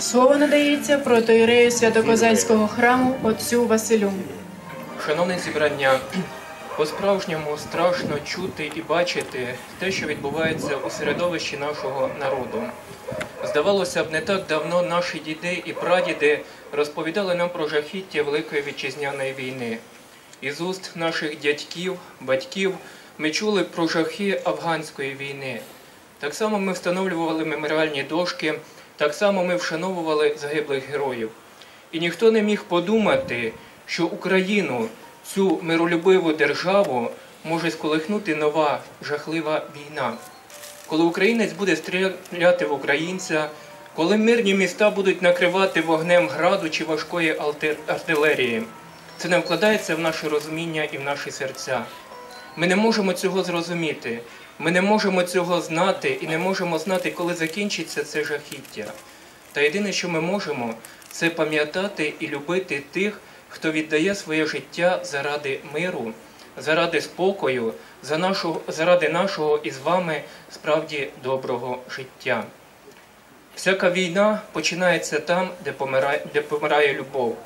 Слово надається протоірею Святокозацького храму отцю Василю. Шановне зібрання, по-справжньому страшно чути і бачити те, що відбувається у середовищі нашого народу. Здавалося б, не так давно наші діди і прадіди розповідали нам про жахіття Великої вітчизняної війни. Із уст наших дядьків, батьків ми чули про жахи афганської війни. Так само ми встановлювали меморіальні дошки, так само ми вшановували загиблих героїв. І ніхто не міг подумати, що Україну, цю миролюбиву державу, може сколихнути нова жахлива війна. Коли українець буде стріляти в українця, коли мирні міста будуть накривати вогнем граду чи важкої артилерії, це не вкладається в наше розуміння і в наші серця. Ми не можемо цього зрозуміти. Ми не можемо цього знати і не можемо знати, коли закінчиться це жахіття. Та єдине, що ми можемо, це пам'ятати і любити тих, хто віддає своє життя заради миру, заради спокою, за нашу, заради нашого із вами справді доброго життя. Всяка війна починається там, де помирає, де помирає любов.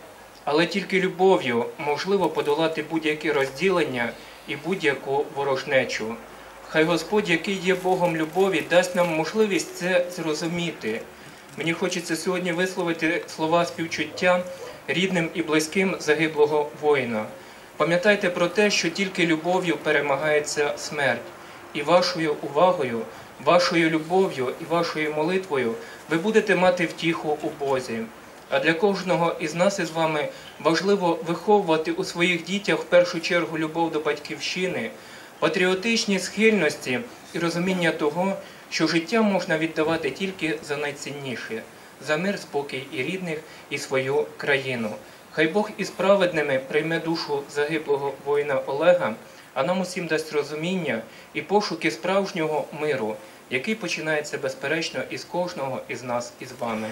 Але тільки любов'ю можливо подолати будь-які розділення і будь-яку ворожнечу. Хай Господь, який є Богом любові, дасть нам можливість це зрозуміти. Мені хочеться сьогодні висловити слова співчуття рідним і близьким загиблого воїна. Пам'ятайте про те, що тільки любов'ю перемагається смерть, і вашою увагою, вашою любов'ю і вашою молитвою ви будете мати втіху у Бозі. А для кожного із нас із вами важливо виховувати у своїх дітях в першу чергу любов до батьківщини, патріотичні схильності і розуміння того, що життя можна віддавати тільки за найцінніше за мир, спокій і рідних, і свою країну. Хай Бог із праведними прийме душу загиблого воїна Олега, а нам усім дасть розуміння і пошуки справжнього миру, який починається безперечно із кожного із нас із вами.